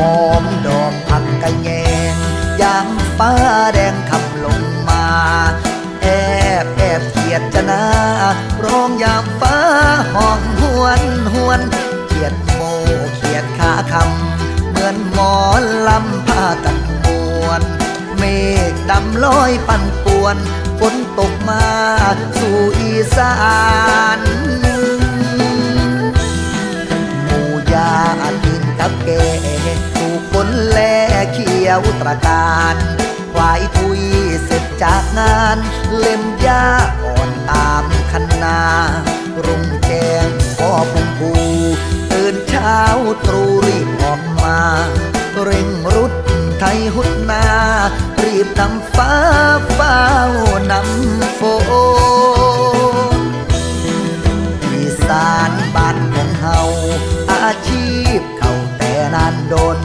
หอมดอกผักกะแยงยามฟ้าแดงขับลงมา แอบแอบเกียดจะนาร้องยามฟ้าห้องหวนหวนเกียดโมเกียดขาคำเหมือนหมอนลำผ้ากันมวนเมฆดำลอยปั่นป่วนฝนตกมาสู่อีสาน ยวตรการควายปุยเสร็จจากงาน เล่มยาอ่อนตามคันนา รุ่งแจงพ่อพงภูตื่นเช้าตรูรีบออกมา เร่งรุดไทยหุดนา รีบนำฟ้าเฝ้านำฝนอีสานบ้านของเฮาอาชีพเขาแต่นานโดน